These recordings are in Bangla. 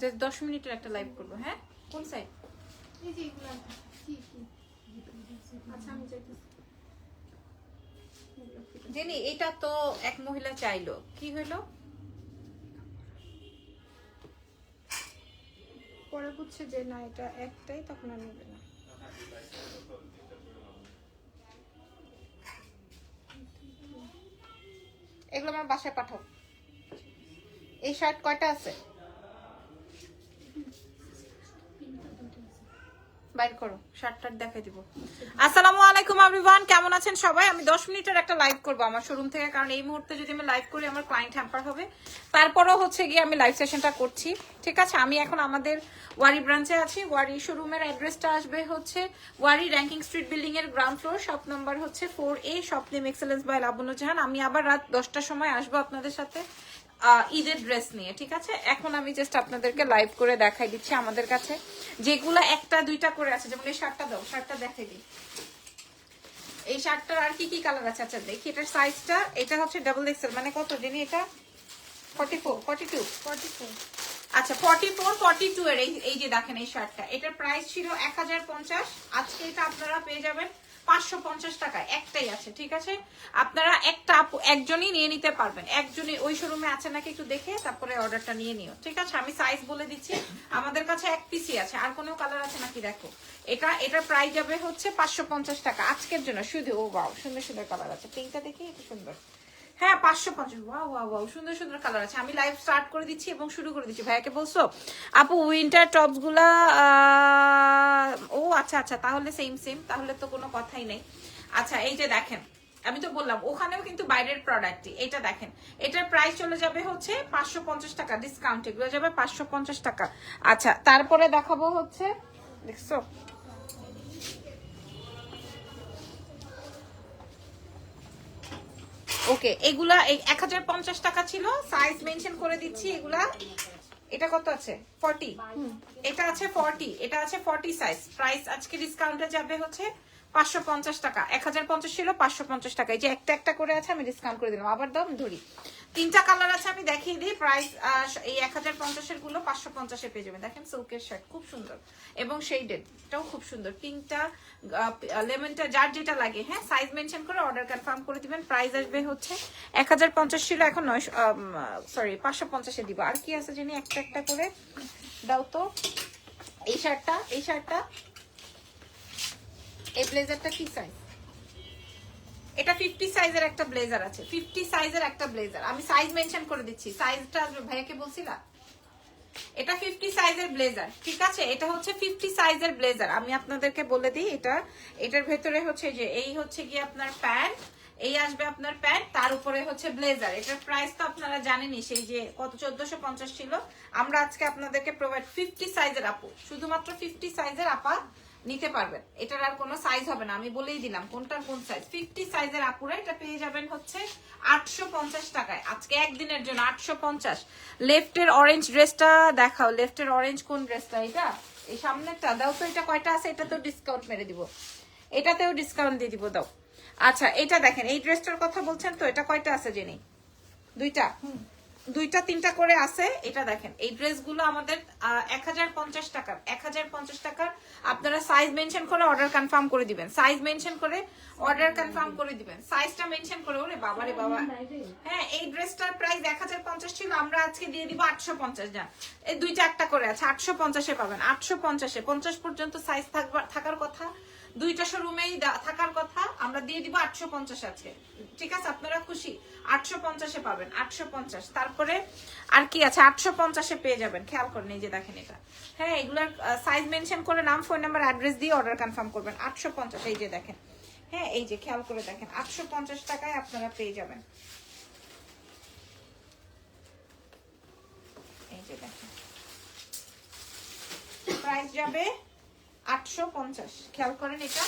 যে দশ মিনিটের একটা লাইভ করব হ্যাঁ? কোন সাইড আচ্ছা জেনি এটা তো এক মহিলা চাইলো। কি হইল? পরে বুঝছে যে না এটা একটাই তখন আর নেবে না। এগুলো আমার বাসায় পাঠাও। এই শার্ট কয়টা আছে? আসসালামু আলাইকুম কেমন আছেন সবাই? আমি 10 মিনিটের একটা আমার শোরুম থেকে, কারণ এই মুহূর্তে যদি আমি করি আমার ক্লায়েন্ট হ্যাম্পার হবে। তারপরও হচ্ছে গিয়ে আমি লাইভ সেশনটা করছি। ঠিক আছে, আমি এখন আমাদের ওয়ারি ব্রাঞ্চে আছি। ওয়ারি শোরুমের অ্যাড্রেসটা আসবে হচ্ছে ওয়ারি র্যাঙ্কিং স্ট্রিট বিল্ডিং এর গ্রাউন্ড ফ্লোর শপ নাম্বার হচ্ছে four A shop name excellence by Labnujahan আমি আবার রাত দশটার সময় আসব আপনাদের সাথে। ঈদের ড্রেস নিয়ে ঠিক আছে? এখন আমি জাস্ট আপনাদেরকে লাইভ করে দেখাই দিচ্ছি আমাদের কাছে। যেগুলো একটা দুইটা করে আছে যেমন এই শার্টটা দাও শার্টটা দেখাই দিই। এই শার্টটার আর কি কি কালার আছে? আচ্ছা দেখি এটার সাইজটা এটা হচ্ছে ডাবল এক্সেল মানে কত জানি এটা? Forty four forty two forty four আচ্ছা ফর্টি ফোর ফর্টি টু এর এই- যে দেখেন এই শার্টটা। এটার প্রাইস ছিল এক হাজার পঞ্চাশ। আজকে এটা আপনারা পেয়ে যাবেন পাঁচশো পঞ্চাশ টাকায় একটাই আছে, ঠিক আছে? আপনারা একটা একজনই নিয়ে নিতে পারবেন। একজনই ওই শোরুমে আছে নাকি একটু দেখে তারপরে অর্ডারটা নিয়ে নিও, ঠিক আছে? আমি সাইজ বলে দিচ্ছি, আমাদের কাছে এক পিসি আছে। আর কোনো কালার আছে নাকি দেখো? এটা, এটার প্রাইস যাবে হচ্ছে পাঁচশো পঞ্চাশ টাকা। আজকের জন্য, শুধু, ও বাও সুন্দর সুন্দর কালার আছে। পিঙ্কটা দেখি একটু সুন্দর। হ্যাঁ পাঁচশো পঞ্চাশ। ওয়াও ওয়াও সুন্দর সুন্দর কালার আছে। আমি লাইভ স্টার্ট করে দিচ্ছি এবং শুরু করে দিচ্ছি। ভাইয়াকে বলছো? আপু উইন্টার টপসগুলা ও আচ্ছা আচ্ছা তাহলে সেম সেম তাহলে তো কোনো কথাই নেই। আচ্ছা এই যে দেখেন, আমি তো বললাম, ওখানেও কিন্তু বাইরের প্রোডাক্টই এটা দেখেন, এটার প্রাইস চলে যাবে হচ্ছে পাঁচশো পঞ্চাশ টাকা ডিসকাউন্ট এগুলো যাবে পাঁচশো পঞ্চাশ টাকা। আচ্ছা তারপরে দেখাবো হচ্ছে, দেখছ? ওকে এগুলা এক হাজার পঞ্চাশ টাকা ছিল। সাইজ মেনশন করে দিচ্ছি এগুলা। এটা কত আছে? ফর্টি এটা আছে ফর্টি এটা আছে ফর্টি সাইজ প্রাইস আজকে ডিসকাউন্টে যাবে হচ্ছে পাঁচশো পঞ্চাশ টাকা। এক হাজার পঞ্চাশ ছিল পাঁচশো পঞ্চাশ টাকা। এই যে একটা একটা করে আছে আমি ডিসকাউন্ট করে দিলাম। আবার দাম ধরি। তিনটা কালার আছে, আমি দেখিয়ে দিই। প্রাইস এই এক হাজার পঞ্চাশেরগুলো পাঁচশো পঞ্চাশে পেয়ে যাবেন। দেখেন সিল্কের শার্ট খুব সুন্দর। এবং শেডেড এটাও খুব সুন্দর। পিঙ্কটা লেমনটা যার যেটা লাগে হ্যাঁ সাইজ মেনশন করে অর্ডার কনফার্ম করে দিবেন। প্রাইস আসবে হচ্ছে এক হাজার পঞ্চাশ ছিল, এখন নয়শো সরি পাঁচশো পঞ্চাশে দিব। আর কি আছে জানি, একটা একটা করে। দাও তো। এই শার্টটা এই শার্টটা। এই ব্লেজারটা কি সাইজ এটা ফিফটি সাইজের একটা ব্লেজার আছে। ফিফটি সাইজের একটা ব্লেজার আমি সাইজ মেনশন করে দিচ্ছি। সাইজটা ভাইয়াকে বলছিলাম এটা ফিফটি সাইজের ব্লেজার ঠিক আছে? এটা হচ্ছে ফিফটি সাইজের ব্লেজার আমি আপনাদেরকে বলে দিই, এটা, এটার ভেতরে হচ্ছে যে, এই হচ্ছে গিয়ে আপনার প্যান্ট এই আসবে আপনার প্যান্ট তার উপরে হচ্ছে ব্লেজার এটার প্রাইস তো আপনারা জানেনই, সেই যে কত, চোদ্দশো পঞ্চাশ ছিল। আমরা আজকে আপনাদেরকে প্রোভাইড ফিফটি সাইজের আপু। শুধুমাত্র ফিফটি সাইজের আপা নিতে পারবেন। এটার আর কোনো সাইজ হবে না। আমি বলেই দিলাম, কোনটার কোন সাইজ ফিফটি সাইজের আপুরা এটা পেয়ে যাবেন হচ্ছে আটশো পঞ্চাশ টাকায়। আজকে একদিনের জন্য আটশো পঞ্চাশ। লেফটের অরেঞ্জ ড্রেসটা দেখাও। লেফটের অরেঞ্জ কোন ড্রেসটা এটা? এই সামনেরটা। দাও তো, এটা কয়টা আছে? এটা তো ডিসকাউন্ট মেরে দিব। এটাতেও ডিসকাউন্ট দিয়ে দিব, দাও। আচ্ছা এটা দেখেন, এই ড্রেসটার কথা বলছেন তো? এটা কয়টা আছে জেনি? দুইটা? দুইটা তিনটা করে আছে। এটা দেখেন এই ড্রেসগুলো আমাদের এক হাজার পঞ্চাশ টাকার এক হাজার পঞ্চাশ টাকার। আপনারা সাইজ মেনশন করে অর্ডার কনফার্ম করে দিবেন। সাইজ মেনশন করে অর্ডার কনফার্ম করে দিবেন। সাইজটা মেনশন করে ওরে বাবারে বাবা। হ্যাঁ এই ড্রেসটার প্রাইস এক হাজার পঞ্চাশ ছিল আমরা আজকে দিয়ে দিব আটশো পঞ্চাশ জান। এই দুইটা একটা করে আছে আটশো পঞ্চাশে পাবেন আটশো পঞ্চাশে। পঞ্চাশ পর্যন্ত সাইজ থাকবার থাকার কথা। দুইটা শোরুমেই থাকার কথা, আমরা দিয়ে দিব আটশো পঞ্চাশ আছে। ঠিক আছে? আপনারা খুশি? আটশো পঞ্চাশে পাবেন, আটশো পঞ্চাশ। তারপরে আর কি আছে? আটশো পঞ্চাশে পেয়ে যাবেন। খেয়াল করেন এই যে দেখেন এটা। হ্যাঁ এগুলার সাইজ মেনশন করে নাম ফোন নাম্বার অ্যাড্রেস দিয়ে অর্ডার কনফার্ম করবেন। আটশো পঞ্চাশ, এই যে দেখেন। হ্যাঁ এই যে খেয়াল করে দেখেন। আটশো পঞ্চাশ টাকায় আপনারা পেয়ে যাবেন। এই যে দেখেন। প্রাইস যাবে আটশো পঞ্চাশ। খেয়াল করেন এটা?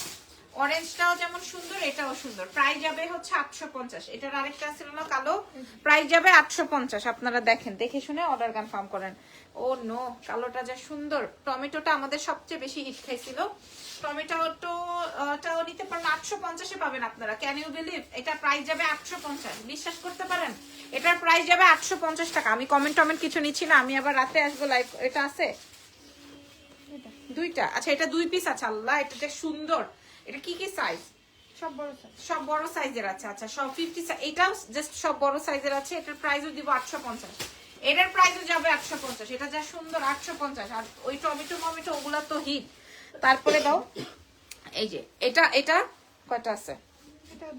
অরেঞ্জটাও যেমন সুন্দর, এটাও সুন্দর। প্রাইস যাবে হচ্ছে আটশো পঞ্চাশ। এটার আরেকটা ছিল না কালো। প্রাইস যাবে আটশো পঞ্চাশ। আপনারা দেখেন, দেখে শুনে অর্ডার করেন। ও নো কালোটা যা সুন্দর। টমেটোটা আমাদের সবচেয়ে বেশি হিট খাইছিল। টমেটোটাও নিতে পারেন আটশো পঞ্চাশে পাবেন আপনারা। ক্যান ইউ বিলিভ এটা প্রাইস যাবে আটশো পঞ্চাশ। বিশ্বাস করতে পারেন? এটার প্রাইস যাবে আটশো পঞ্চাশ টাকা। আমি কমেন্ট টমেন্ট কিছু নিচ্ছি না। আমি আবার রাতে আসব লাইভ এটা আছে? দুইটা? আচ্ছা এটা দুই পিস আছে আল্লাহ এটা যে সুন্দর। এটা কি কি সাইজ সব বড় সাইজ সব বড় সাইজের আছে আচ্ছা সব ফিফটি এটাও জাস্ট সব বড় সাইজের আছে এটার প্রাইসও দিব আটশো পঞ্চাশ। এটার প্রাইসও যাবে আটশো পঞ্চাশ। এটা যা সুন্দর আটশো পঞ্চাশ। আর ওই টমেটো মমেটো ওগুলা তো হিট তারপরে দাও এই যে এটা এটা কয়টা আছে? এটাও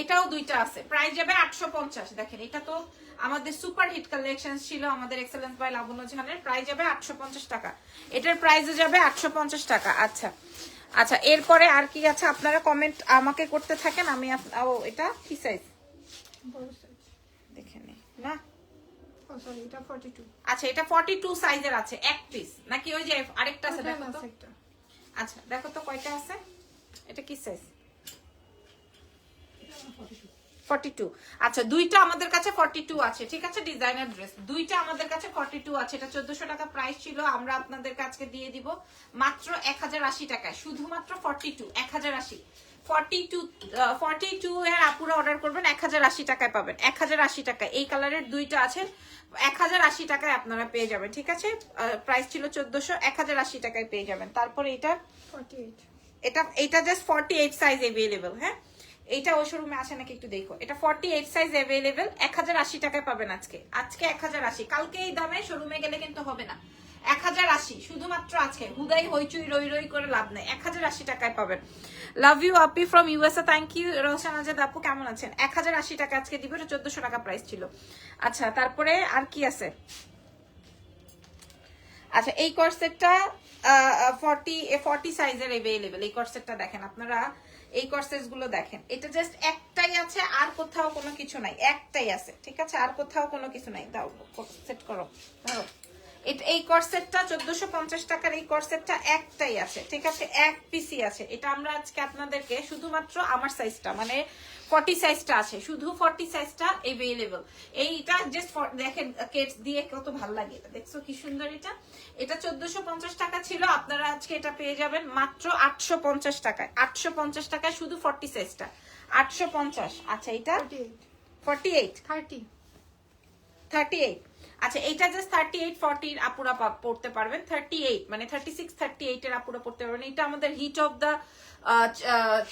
এটাও দুইটা আছে। প্রাইস যাবে আটশো পঞ্চাশ দেখেন এটা তো আমাদের সুপার হিট কালেকশন ছিল আমাদের এক্সেলেন্স বাই লাবণ্য জাহানের প্রাইস যাবে আটশো পঞ্চাশ টাকা। এটার প্রাইসও যাবে আটশো পঞ্চাশ টাকা। আচ্ছা। আচ্ছা এরপরে আর কি আছে? আপনারা কমেন্ট আমাকে করতে থাকেন আমি আপ- ও এটা কি সাইজ দেখে নি। না? ও সরি এটা 42 আচ্ছা এটা ফর্টি টু সাইজের আছে এক পিস নাকি ওই যে আরেকটা আছে দেখো তো। একটা আচ্ছা দেখো তো কয়টা আছে? এটা কি সাইজ ফর্টি টু আচ্ছা দুইটা আমাদের কাছে ফর্টি টু আছে ঠিক আছে ডিজাইনার ড্রেস দুইটা আমাদের কাছে ফর্টি টু আছে এটা চোদ্দশো টাকা প্রাইস ছিল আমরা আপনাদের কাছে দিয়ে দিব। মাত্র এক হাজার আশি টাকায় শুধুমাত্র এর আপুরা অর্ডার করবেন এক হাজার আশি টাকায় পাবেন। এই কালারের দুইটা আছে এক হাজার আশি টাকায় আপনারা পেয়ে যাবেন ঠিক আছে? প্রাইস ছিল চোদ্দশো এক হাজার আশি টাকায় পেয়ে যাবেন। তারপরে এটা? 48 এটা এটা just forty eight size available হ্যাঁ? এইটা ওই শোরুমে আছে নাকি একটু দেখো। এটা ফর্টি এইট সাইজ অ্যাভেলেবেল এক হাজার আশি টাকায় পাবেন আজকে। আজকে এক হাজার আশি। কালকে এই দামে শোরুমে গেলে কিন্তু হবে না। এক হাজার আশি, শুধুমাত্র আজকে। হুদাই, হইচুই, রই রই করে লাভ নেই। এক হাজার আশি টাকায় পাবেন। Love you Api from USA thank you Roshan, Azad আপু, কেমন আছেন? এক হাজার আশি টাকা আজকে দিব, এটা চোদ্দশো টাকা প্রাইস ছিল। আচ্ছা তারপরে আর কি আছে? আচ্ছা এই কর্সেটটা ফর্টি ফর্টি সাইজের অ্যাভেলেবেল এই কর্সেটটা দেখেন, আপনারা এই কর্সেসগুলো দেখেন। এটা জাস্ট একটাই আছে, আর কোথাও কোনো কিছু নাই। একটাই আছে, ঠিক আছে? আর কোথাও কোনো কিছু নাই। দাও সেট করো। ধরো। এই কর্সেটটা চোদ্দশো পঞ্চাশ টাকার এই কর্সেটটা একটাই আছে ঠিক আছে? এক পিসি আছে। এটা আমরা আজকে আপনাদেরকে শুধুমাত্র আমার সাইজটা মানে ফর্টি সাইজটা আছে। শুধু ফর্টি সাইজটা এভেলেবল এইটা জাস্ট দেখেন কেটস দিয়ে কত ভালো লাগে এটা। দেখছ কি সুন্দর এটা? এটা চোদ্দশো পঞ্চাশ টাকা ছিল আপনারা আজকে এটা পেয়ে যাবেন মাত্র আটশো পঞ্চাশ টাকায়। আটশো পঞ্চাশ টাকায় শুধু ফর্টি সাইজটা আটশো পঞ্চাশ। আচ্ছা এটা? ফর্টি এইট 30 থার্টি এইট আচ্ছা এটা জাস্ট থার্টি এইট ফর্টির আপুরা পড়তে পারবেন। থার্টি এইট মানে থার্টি সিক্স থার্টি এইট এর আপুরা পড়তে পারবেন। এটা আমাদের হিট অফ দ্য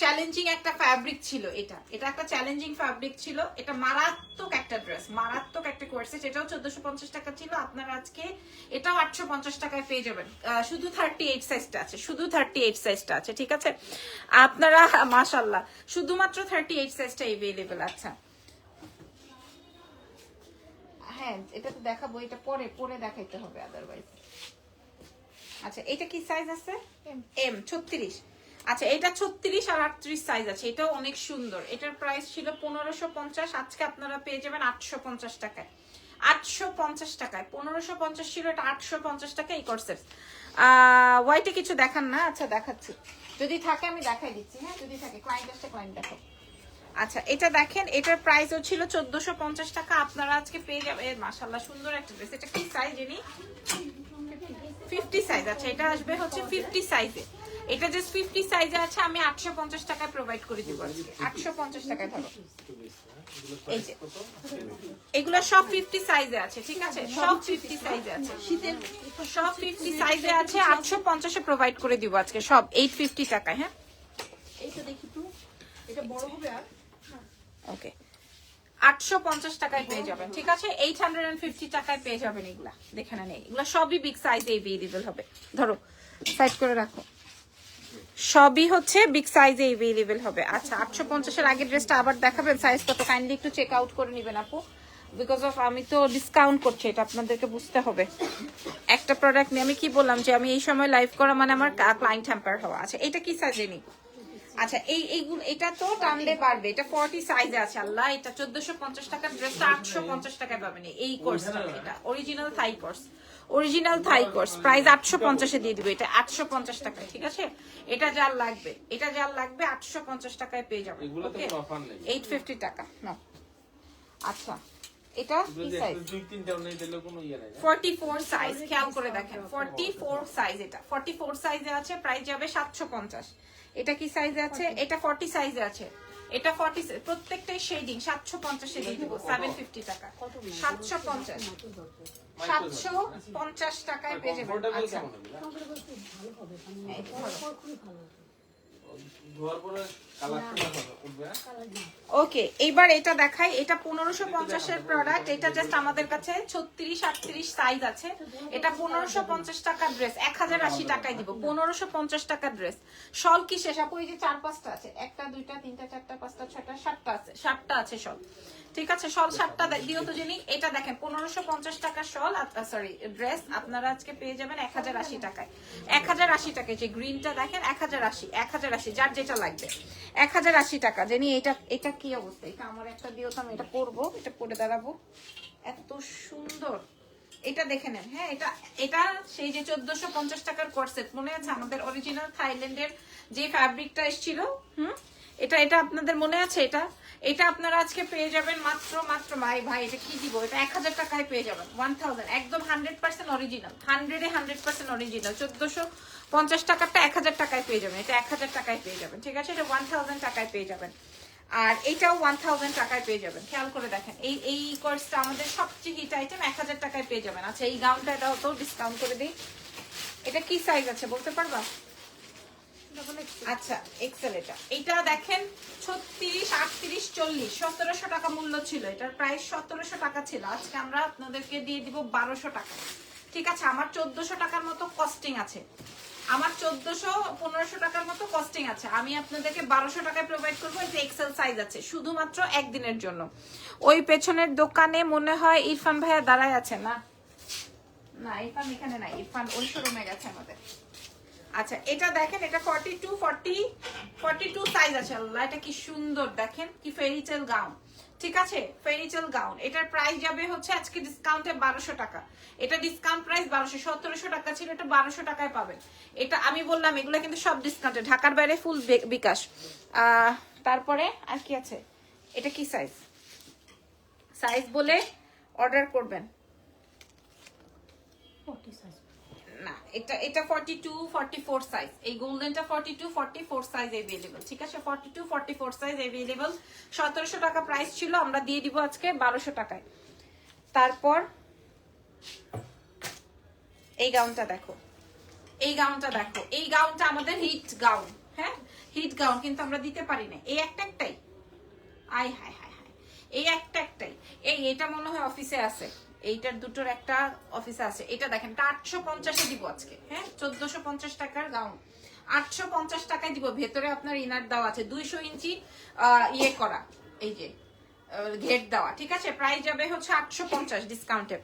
চ্যালেঞ্জিং একটা ফ্যাব্রিক ছিল এটা। এটা একটা চ্যালেঞ্জিং ফ্যাব্রিক ছিল। এটা মারাত্মক একটা ড্রেস মারাত্মক একটা কোর্সেস এটাও চোদ্দশো পঞ্চাশ টাকা ছিল। আপনারা আজকে এটাও আটশো পঞ্চাশ টাকায় পেয়ে যাবেন। শুধু থার্টি এইট সাইজটা আছে। শুধু থার্টি এইট সাইজটা আছে, ঠিক আছে? আপনারা মাশাল্লাহ শুধুমাত্র থার্টি এইট সাইজটা এভেলেবেল আচ্ছা। হ্যাঁ এটা তো দেখাবো এটা পরে পরে দেখাইতে হবে আদারওয়াইজ আচ্ছা এটা কি সাইজ আছে? এম ছত্রিশ। আচ্ছা এটা ছত্রিশ আর আটত্রিশ সাইজ আছে এটাও অনেক সুন্দর। এটার প্রাইস ছিল পনেরোশো পঞ্চাশ আজকে আপনারা পেয়ে যাবেন আটশো পঞ্চাশ টাকায়। আটশো পঞ্চাশ টাকায় পনেরোশো পঞ্চাশ ছিল এটা আটশো পঞ্চাশ টাকা এই করছে হোয়াইটে কিছু দেখান না? আচ্ছা দেখাচ্ছি। যদি থাকে আমি দেখাই দিচ্ছি হ্যাঁ যদি থাকে ক্লায়েন্ট আসছে ক্লায়েন্ট দেখো আচ্ছা এটা দেখেন, এটার প্রাইসও ছিল চোদ্দশো পঞ্চাশ টাকা। আপনারা আজকে পেয়ে যাবেন। মাসাল্লাহ সুন্দর একটা ড্রেস এটা কি সাইজ জানি? ফিফটি সাইজ আচ্ছা এটা আসবে হচ্ছে ফিফটি সাইজে এটা জাস্ট ফিফটি সাইজে আছে, আমি আটশো পঞ্চাশ টাকায় প্রোভাইড করে দিব আটশো পঞ্চাশ টাকায় ধরো এই যে। এগুলো সব ফিফটি সাইজে আছে, ঠিক আছে? সব ফিফটি সাইজে আছে। শীতের সব ফিফটি সাইজে আছে, আটশো পঞ্চাশে প্রোভাইড করে দিব আজকে সব। এইট ফিফটি টাকায় হ্যাঁ? এইটা দেখি তো এটা বড় হবে আর? ওকে। আটশো পঞ্চাশ টাকায় পেয়ে যাবেন, ঠিক আছে? এইট হান্ড্রেড এন্ড ফিফটি টাকায় পেয়ে যাবেন এগুলা। দেখে না, নেই। এগুলা সবই বিগ সাইজে এভেলেবেল হবে। ধরো সাইড করে রাখো। সবই হচ্ছে বিগ সাইজে এভেলেবেল হবে। আচ্ছা আটশো পঞ্চাশের আগের ড্রেসটা আবার দেখাবেন সাইজ কত। কাইন্ডলি একটু চেক আউট করে নেবেন আপু। বিকজ অফ আমি তো ডিসকাউন্ট করছি, এটা আপনাদেরকে বুঝতে হবে। একটা প্রোডাক্ট নিয়ে আমি কি বললাম যে, আমি এই সময় লাইভ করা মানে আমার ক্লায়েন্ট হ্যাম্পার হওয়া। আচ্ছা এটা কি সাইজে নিই আচ্ছা এই এইগুলো এটা তো টানলে পারবে। এটা ফর্টি সাইজে আছে আল্লাহ। এটা চোদ্দশো পঞ্চাশ টাকার ড্রেসটা আটশো পঞ্চাশ টাকায় পাবেন এই কোর্সটা এটা? Original Thai course original Thai course price আটশো পঞ্চাশে দিয়ে দিবে। এটা আটশো পঞ্চাশ টাকায় ঠিক আছে? এটা যার লাগবে এটা যার লাগবে আটশো পঞ্চাশ টাকায় পেয়ে যাবে এগুলোতে ওকে কোনো অফার নেই। এইট ফিফটি টাকা না আচ্ছা এটা এগুলো কি সাইজ দুই তিনটাও নেই দিলে কোনো ইয়ে নাই 44 সাইজ খেয়াল করে দেখেন। 44 সাইজ এটা। 44 সাইজে আছে প্রাইস যাবে 750 এটা কি সাইজ আছে? এটা 40 সাইজ আছে। এটা 40 প্রত্যেকটাই শেডিং 750 এ দিয়ে দিব 750 টাকা। 750 750 টাকায় পেয়ে যাবেন। Comfortable আচ্ছা। ওকে, এইবার এটা দেখাই। এটা পনেরোশো পঞ্চাশের প্রোডাক্ট এটা জাস্ট আমাদের কাছে ছত্রিশ, আটত্রিশ সাইজ আছে। এটা পনেরোশো পঞ্চাশ টাকার ড্রেস এক হাজার আশি টাকায় দিব। পনেরোশো পঞ্চাশ টাকার ড্রেস শল কি শেষ? আপু, এই যে চার পাঁচটা আছে। একটা, দুইটা, তিনটা, চারটা, পাঁচটা ছটা সাতটা আছে। সাতটা আছে শল। ঠিক আছে, শল সাতটা দিও তো জেনি। এটা দেখেন, পনেরোশো পঞ্চাশ টাকার শল সরি ড্রেস আপনারা আজকে পেয়ে যাবেন এক হাজার আশি টাকায়। এক হাজার আশি টাকায়, যে গ্রিনটা দেখেন, এক হাজার আশি, এক হাজার আশি, যার যেটা লাগবে। এক হাজার আশি টাকা। জেনি, এটা এটা কি অবস্থা? এটা আমার একটা দিও তো, আমি এটা পরবো, এটা পরে দাঁড়াবো। এত সুন্দর। এটা দেখে নেন হ্যাঁ এটা এটা সেই যে চোদ্দশো পঞ্চাশ টাকার কর্সেট মনে আছে? আমাদের অরিজিনাল থাইল্যান্ডের যে ফ্যাব্রিকটা এসেছিল, হুম? এটা এটা আপনাদের মনে আছে? এটা এটা আপনারা আজকে পেয়ে যাবেন মাত্র মাত্র, ভাই ভাই, এটা কি দিব? এটা এক হাজার টাকায় পেয়ে যাবেন ওয়ান থাউজেন্ড একদম হান্ড্রেড পার্সেন্ট অরিজিনাল হান্ড্রেডে হান্ড্রেড পার্সেন্ট অরিজিনাল চোদ্দশো পঞ্চাশ টাকারটা এক হাজার টাকায় পেয়ে যাবেন, এটা এক হাজার টাকায় পেয়ে যাবেন, ঠিক আছে? এটা ওয়ান থাউজেন্ড টাকায় পেয়ে যাবেন। আর এইটাও ওয়ান থাউজেন্ড টাকায় পেয়ে যাবেন, খেয়াল করে দেখেন, এই এই কোর্সটা আমাদের সবচেয়ে হিট আইটেম এক হাজার টাকায় পেয়ে যাবেন। আচ্ছা এই গাউনটা এটাও তো ডিসকাউন্ট করে দিই। এটা কি সাইজ আছে বলতে পারবা? আচ্ছা এক্সেল এটা। এটা দেখেন, ছত্রিশ চল্লিশ, সতেরোশো টাকা মূল্য ছিল। এটার প্রাইস সতেরোশো টাকা ছিল। আজকে আমরা আপনাদেরকে দিয়ে দিব বারোশো টাকা। ঠিক আছে, আমার টাকার মতো কস্টিং আছে। আমার পনেরোশো টাকার মতো কস্টিং আছে। আমি আপনাদেরকে বারোশো টাকায় প্রোভাইড করব এক্সেল সাইজ আছে, শুধুমাত্র একদিনের জন্য। ওই পেছনের দোকানে মনে হয় ইরফান ভাইয়া দাঁড়ায় আছে, না? না, ইরফান এখানে না ইরফান ওই শোরুমে গেছে আমাদের। আচ্ছা এটা দেখেন, এটা 42 40 42 সাইজ আছে, আল্লাহ, এটা কি সুন্দর, দেখেন, কি ফেরিটেল গাউন ঠিক আছে? ফেরিটেল গাউন এটার প্রাইস যাবে হচ্ছে আজকে ডিসকাউন্টে বারোশো টাকা। এটা ডিসকাউন্ট প্রাইস বারোশো, সতেরোশো টাকা ছিল, এটা বারোশো টাকায় পাবেন। এটা আমি বললাম, এগুলো কিন্তু সব ডিসকাউন্টে ঢাকার বাইরে ফুল বিকাশ। তারপরে আর কি আছে? এটা কি সাইজ সাইজ বলে অর্ডার করবেন। না এটা এটা 42 44 সাইজ এই গোল্ডেনটা 42 44 সাইজ अवेलेबल ঠিক আছে 42 44 সাইজ अवेलेबल 1700 টাকা প্রাইস ছিল আমরা দিয়ে দিব আজকে 1200 টাকায় তারপর এই গাউনটা দেখো এই গাউনটা দেখো এই গাউনটা আমাদের হিট গাউন হ্যাঁ হিট গাউন কিন্তু আমরা দিতে পারি না এই একটা একটাই আই হাই হাই হাই এই একটা একটাই এই এটা মনে হয় অফিসে আছে এইটার দুটোর একটা অফিসে আছে। এটা দেখেন এটা আটশো পঞ্চাশে দিব আজকে হ্যাঁ? চোদ্দশো পঞ্চাশ টাকার গাউন আটশো পঞ্চাশ টাকায় দিব। ভেতরে আপনার ইনার দেওয়া আছে। দুইশো ইঞ্চি ইয়ে করা। এই যে ঘেট দেওয়া, ঠিক আছে? প্রাইস যাবে হচ্ছে আটশো পঞ্চাশ ডিসকাউন্টে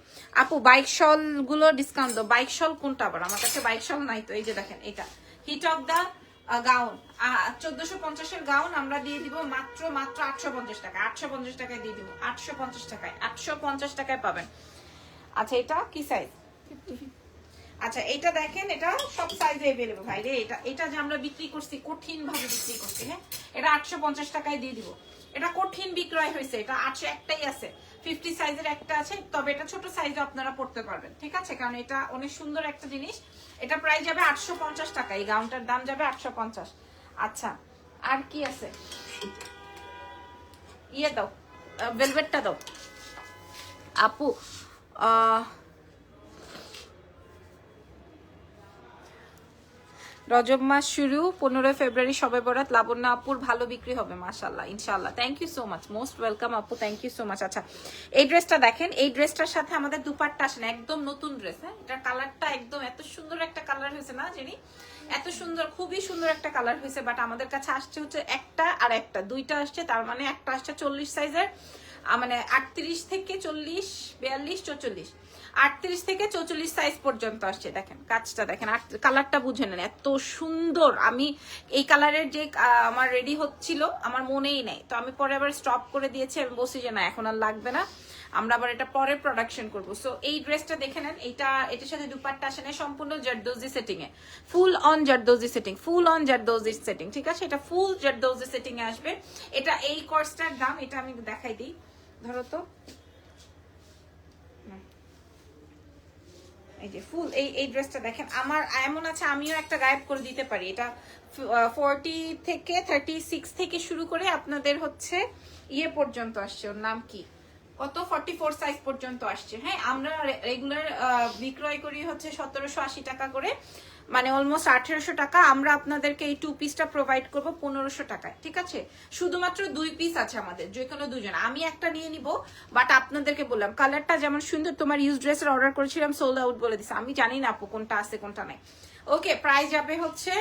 আপু বাইক শলগুলো ডিসকাউন্ট দাও। বাইক শল কোনটা আবার? আমার কাছে বাইক শল নাই তো। এই যে দেখেন, এটা। Hit of the gown. চোদ্দশো পঞ্চাশের গাউন আমরা দিয়ে দিব মাত্র মাত্র আটশো পঞ্চাশ টাকা। আটশো পঞ্চাশ টাকায় দিয়ে দিব। আটশো পঞ্চাশ টাকায়। আটশো পঞ্চাশ টাকায় পাবেন। আচ্ছা এটা কি সাইজ আচ্ছা এটা দেখেন, এটা সব সাইজ এভেলেবল ভাই রে। এটা এটা যে আমরা বিক্রি করছি কঠিন ভাবে বিক্রি করছি হ্যাঁ? এটা আটশো পঞ্চাশ টাকায় দিয়ে দিব। এটা কঠিন বিক্রয় হয়েছে। এটা আটশো একটাই আছে। ফিফটি সাইজের একটা আছে, তবে এটা ছোট সাইজে আপনারা পড়তে পারবেন, ঠিক আছে? কারণ এটা অনেক সুন্দর একটা জিনিস। এটা প্রাইস যাবে আটশো পঞ্চাশ টাকা, এই গাউনটার দাম যাবে আটশো পঞ্চাশ। আচ্ছা আর কি আছে? ইয়ে দাও ভেলভেটটা দাও। আপু, আহ রজব মাস শুরু, পনেরোই ফেব্রুয়ারি সবে বরাত, লাবণ্য আপুর ভালো বিক্রি হবে মাশাল্লাহ ইনশাল্লাহ thank you so much most welcome আপু থ্যাংক ইউ সো মাচ আচ্ছা এই ড্রেসটা দেখেন, এই ড্রেসটার সাথে আমাদের দুপাট্টা আসে না, একদম নতুন ড্রেস হ্যাঁ? এটার কালারটা একদম এত সুন্দর একটা কালার হয়েছে না জানি? এত সুন্দর, খুবই সুন্দর একটা কালার হয়েছে বাট আমাদের কাছে আসছে হচ্ছে একটা আর একটা, দুইটা আসছে, তার মানে একটা আসছে চল্লিশ সাইজের মানে আটত্রিশ থেকে চল্লিশ, বিয়াল্লিশ, চৌচল্লিশ। আটত্রিশ থেকে চৌচল্লিশ সাইজ পর্যন্ত আসছে, দেখেন, কাজটা দেখেন কালারটা বুঝে নেন, এত সুন্দর। আমি এই কালারের যে আমার রেডি হচ্ছিল, আমার মনেই নেই। তো আমি পরে আবার স্টপ করে দিয়েছি, আমি বসি যে না, এখন আর লাগবে না। আমরা আবার এটা পরে প্রোডাকশন করব। সো এই ড্রেসটা দেখে নেন এটা এটার সাথে দুপাট্টা আসে না সম্পূর্ণ জারদোজি সেটিং এ। ফুল অন জারদোজি সেটিং ফুল অন জারদোজি সেটিং ঠিক আছে? এটা ফুল জারদোজি সেটিং এ আসবে। এটা এই কোর্সটার দাম, এটা আমি দেখাই দিই। ধরো তো। এই যে ফুল, এই এই ড্রেসটা দেখেন। আমার, এমন আছে, আমিও একটা গায়েব করে দিতে পারি। এটা ফোরটি থেকে থার্টি সিক্স থেকে শুরু করে আপনাদের হচ্ছে ইয়ে পর্যন্ত আসছে। ওর নাম কি? কত? ফর্টি ফোর সাইজ পর্যন্ত আসছে। হ্যাঁ আমরা রেগুলার বিক্রয় করি হচ্ছে সতেরোশো আশি টাকা করে। মানে অলমোস্ট আঠেরোশো টাকা আমরা আপনাদেরকে এই টু পিসটা প্রোভাইড করব পনেরোশো টাকায় ঠিক আছে? শুধুমাত্র দুই পিস আছে আমাদের যে কোনো দুজন। আমি একটা নিয়ে নিব বাট আপনাদেরকে বললাম কালারটা যেমন সুন্দর তোমার ইউজ ড্রেসের অর্ডার করেছিলাম সোল্ড আউট বলে দিছে। আমি জানি না আপু কোনটা আছে কোনটা নাই। ওকে প্রাইস যাবে হচ্ছে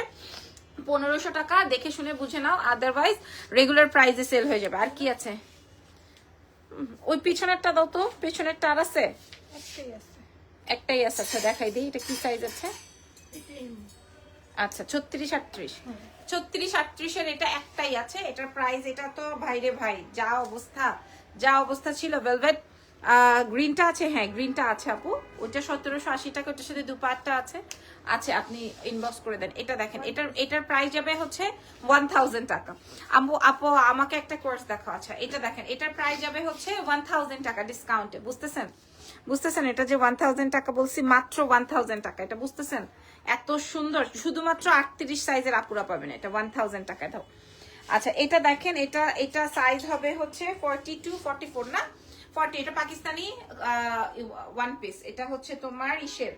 পনেরোশো টাকা দেখে শুনে বুঝে নাও আদারওয়াইজ রেগুলার প্রাইসে সেল হয়ে যাবে। আর কি আছে? ওই পিছনেরটা দাও তো পিছনেরটা আর আছে? একটাই আছে। একটাই আছে আচ্ছা দেখাই দিই এটা কি সাইজ আছে? আচ্ছা ছত্রিশ আটত্রিশ। ছত্রিশ আটত্রিশের এটা একটাই আছে এটার প্রাইস এটা তো ভাইরে ভাই যা অবস্থা যা অবস্থা ছিল ভেলভেট গ্রিনটা আছে হ্যাঁ গ্রিনটা আছে আপু ওটা সতেরোশো আশি টাকা ওটার সাথে দুপাটটা আছে। আছে আপনি ইনবক্স করে দেন এটা দেখেন এটার এটার প্রাইস যাবে হচ্ছে ওয়ান থাউজেন্ড টাকা। আপু আপু আমাকে একটা কোর্স দেখো আচ্ছা এটা দেখেন এটার প্রাইস যাবে হচ্ছে ওয়ান থাউজেন্ড টাকা ডিসকাউন্টে বুঝতেছেন? বুঝতেছেন? এটা যে ওয়ান থাউজেন্ড টাকা বলছি, মাত্র ওয়ান টাকা। এটা বুঝতেছেন? এত সুন্দর, শুধুমাত্র আটত্রিশ সাইজের আপুরা পাবেন এটা ওয়ান থাউজেন্ড টাকা দাও। আচ্ছা এটা দেখেন, এটা এটা সাইজ হবে হচ্ছে ফর্টি টু ফর্টি ফোর না? ফর্টি এটা পাকিস্তানি ওয়ান পিস এটা হচ্ছে তোমার ইসের,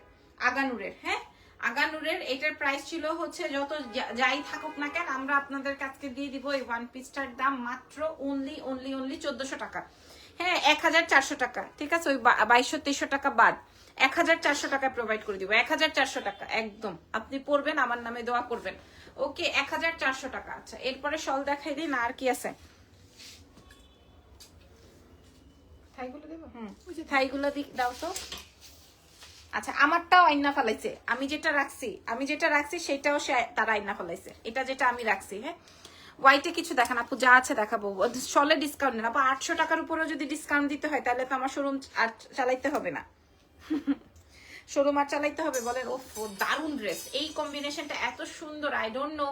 আগানুরের হ্যাঁ? আগানুরের, এটার প্রাইস ছিল হচ্ছে যত যাই থাকুক না কেন, আমরা আপনাদের কাছকে দিয়ে দিব এই ওয়ান পিসটার দাম মাত্র অনলি অনলি অনলি চোদ্দশো টাকা। হ্যাঁ এক হাজার চারশো টাকা। ঠিক আছে? ওই বাইশশো তেইশশো টাকা বাদ। এক হাজার চারশো টাকা প্রোভাইড করে দিব। এক হাজার চারশো টাকা একদম। আপনি পড়বেন আমার নামে দোয়া করবেন। ওকে এক হাজার চারশো টাকা। আচ্ছা এরপরে শল দেখাই দিন আর কি আছে। থাইগুলো দেবো? হুম থাইগুলো দাও তো। আচ্ছা আমারটাও আইনা ফেলাইছে। আমি যেটা রাখছি আমি যেটা রাখছি সেটাও সে তারা আইনা ফেলাইছে। এটা যেটা আমি রাখছি হ্যাঁ? হোয়াইটে কিছু দেখান, আপু, যা আছে দেখাবো। সলে ডিসকাউন্ট নেন। আপু, আটশো টাকার উপরেও যদি ডিসকাউন্ট দিতে হয়, তাহলে তো আমার শোরুম আর চালাইতে হবে না। শোরুম আর চালাইতে হবে বলেন ও দারুণ ড্রেস এই কম্বিনেশনটা এত সুন্দর আই ডোন্ট নো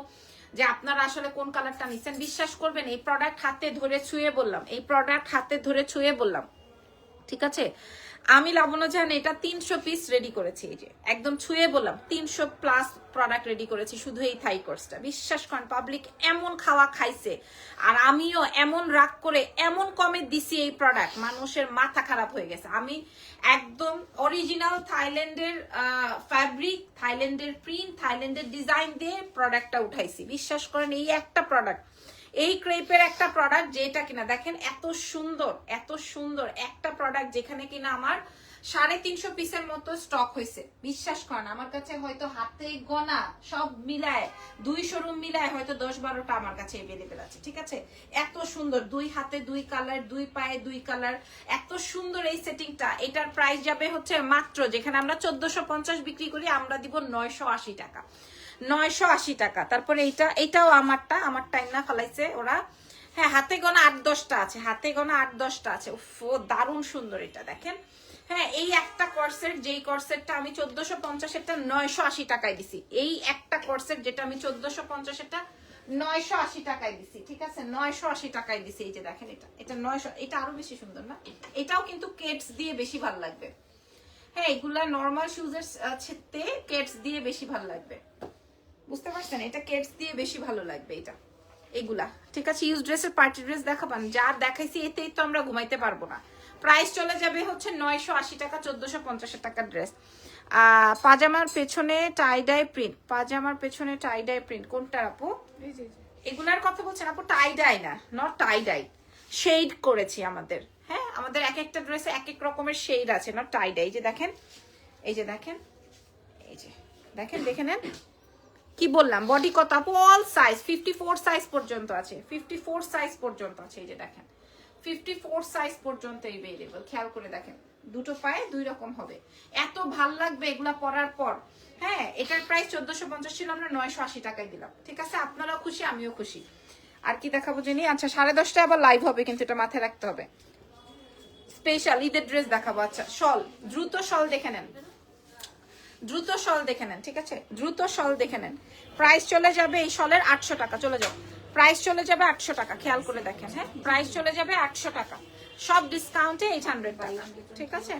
যে আপনারা আসলে কোন কালারটা নিচ্ছেন। বিশ্বাস করবেন, এই প্রোডাক্ট হাতে ধরে ছুঁয়ে বললাম, এই প্রোডাক্ট হাতে ধরে ছুঁয়ে বললাম। ঠিক আছে? আমি লাবণ্য জাহান, এটা তিনশো পিস রেডি করেছি, এই যে। একদম ছুঁয়ে বললাম, তিনশো প্লাস প্রোডাক্ট রেডি করেছি শুধু এই থাই কোর্সটা বিশ্বাস করেন পাবলিক এমন খাওয়া খাইছে, আর আমিও এমন রাগ করে এমন কমে দিছি এই প্রোডাক্ট মানুষের মাথা খারাপ হয়ে গেছে। আমি একদম অরিজিনাল থাইল্যান্ডের ফ্যাব্রিক থাইল্যান্ডের প্রিন্ট থাইল্যান্ডের ডিজাইন দিয়ে প্রোডাক্টটা উঠাইছি। বিশ্বাস করেন, এই একটা প্রোডাক্ট এই ক্রেপের একটা প্রোডাক্ট যেটা কিনা, দেখেন এত সুন্দর এত সুন্দর একটা প্রোডাক্ট যেখানে কিনা আমার সাড়ে তিনশো পিসের মতো স্টক হয়েছে। বিশ্বাস করেন, আমার কাছে হয়তো হাতে গোনা সব মিলায়, দুই শোরুম মিলায় হয়তো দশ বারোটা আমার কাছে এভেলেবেল আছে, ঠিক আছে? এত সুন্দর, দুই হাতে দুই কালার দুই পায়ে দুই কালার এত সুন্দর এই সেটিংটা এটার প্রাইস যাবে হচ্ছে মাত্র, যেখানে আমরা চোদ্দশো বিক্রি করি, আমরা দিব নয়শো আশি টাকা। নয়শো আশি টাকা। তারপরে এইটা এইটাও আমারটা, আমার টাইম না ফেলাইছে ওরা। হ্যাঁ হাতে গোনা আট দশটা আছে, হাতে গোনা আট দশটা আছে। ও দারুণ সুন্দর এটা, দেখেন। হ্যাঁ এই একটা কর্সেট যেই কর্সেটটা আমি চোদ্দশো পঞ্চাশেরটা নয়শো আশি টাকায় দিছি। এই একটা কর্সেট যেটা আমি চোদ্দশো পঞ্চাশেরটা নয়শো আশি টাকায় দিছি, ঠিক আছে? নয়শো আশি টাকায় দিছি, এই যে দেখেন এটা। এটা নয়শো এটা আরও বেশি সুন্দর না? এটাও কিন্তু কেটস দিয়ে বেশি ভালো লাগবে। হ্যাঁ এগুলা নর্মাল শুজের তে কেটস দিয়ে বেশি ভালো লাগবে। বুঝতে পারছেন? এটা কেটস দিয়ে বেশি ভালো লাগবে এটা। এগুলা। ঠিক আছে ইউজ ড্রেসের পার্টি ড্রেস দেখাবান। যা দেখাইছি এতেই তো আমরা ঘুমাইতে পারব না। প্রাইস চলে যাবে হচ্ছে নয়শো আশি টাকা চোদ্দশো পঞ্চাশ টাকার ড্রেস পাজামার পেছনে টাইডাই প্রিন্ট পাজামার পেছনে টাইডাই প্রিন্ট কোনটা আপু? এই যে এগুলার কথা বলছেন আপু টাইডাই না নট টাইডাই শেড করেছি আমাদের। হ্যাঁ আমাদের এক একটা ড্রেসে এক এক রকমের শেড আছে নট টাইডাই যে দেখেন এই যে দেখেন এই যে। দেখেন দেখে নেন। কি বললাম? বডি কত? আপু all size fifty four size পর্যন্ত আছে। ফিফটি ফোর সাইজ পর্যন্ত আছে, এই যে দেখেন। ফিফটি ফোর সাইজ পর্যন্ত এভেলেবল খেয়াল করে দেখেন, দুটো পায়ে দুই রকম হবে। এত ভালো লাগবে এগুলা পরার পর। হ্যাঁ এটার প্রাইস চোদ্দশো পঞ্চাশ ছিল, আমরা নয়শো আশি টাকায় দিলাম। ঠিক আছে? আপনারাও খুশি, আমিও খুশি। আর কি দেখাবো জানি? আচ্ছা সাড়ে দশটায় আবার লাইভ হবে, কিন্তু এটা মাথায় রাখতে হবে। স্পেশাল ঈদের ড্রেস দেখাবো আচ্ছা শল, দ্রুত শল দেখে নেন। দ্রুত শল দেখে নেন, ঠিক আছে? দ্রুত শল দেখে নেন। প্রাইস চলে যাবে এই শলের আটশো টাকা, চলে যাও। প্রাইস চলে যাবে আটশো টাকা, খেয়াল করে দেখেন হ্যাঁ? প্রাইস চলে যাবে আটশো টাকা। সব ডিসকাউন্টে এইট হান্ড্রেড টাকা, ঠিক আছে?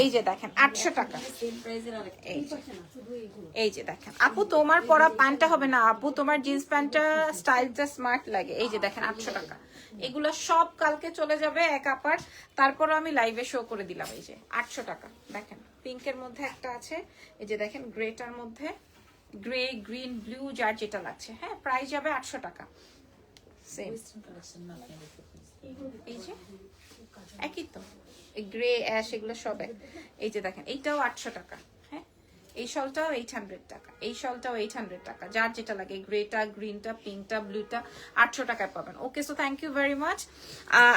এই যে দেখেন, আটশো টাকা। এই যে দেখেন। আপু, তোমার পরা প্যান্টটা হবে না, আপু, তোমার জিন্স প্যান্টটা স্টাইলটা স্মার্ট লাগে। এই যে দেখেন, আটশো টাকা। এগুলো সব কালকে চলে যাবে এক আপার তারপরও আমি লাইভে শো করে দিলাম, এই যে, আটশো টাকা, দেখেন। পিঙ্কের মধ্যে একটা আছে। এই যে দেখেন গ্রেটার মধ্যে গ্রে গ্রিন ব্লু যার যেটা লাগছে। হ্যাঁ প্রাইস যাবে আটশো টাকা। সেম এই যে একই তো। এই গ্রে অ্যাশ এগুলো সব এক। এই যে দেখেন এইটাও আটশো টাকা। হ্যাঁ এই শলটাও এইট হান্ড্রেড টাকা। এই শলটাও এইট হান্ড্রেড টাকা। যার যেটা লাগে গ্রেটা গ্রিনটা পিঙ্কটা ব্লুটা আটশো টাকায় পাবেন। Okay so thank you very much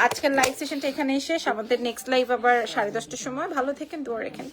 আজকের লাইভ সেশনটা এখানে শেষ। আমাদের নেক্সট লাইভ আবার সাড়ে দশটার সময়। ভালো থেকেন দোয়া রেখেন।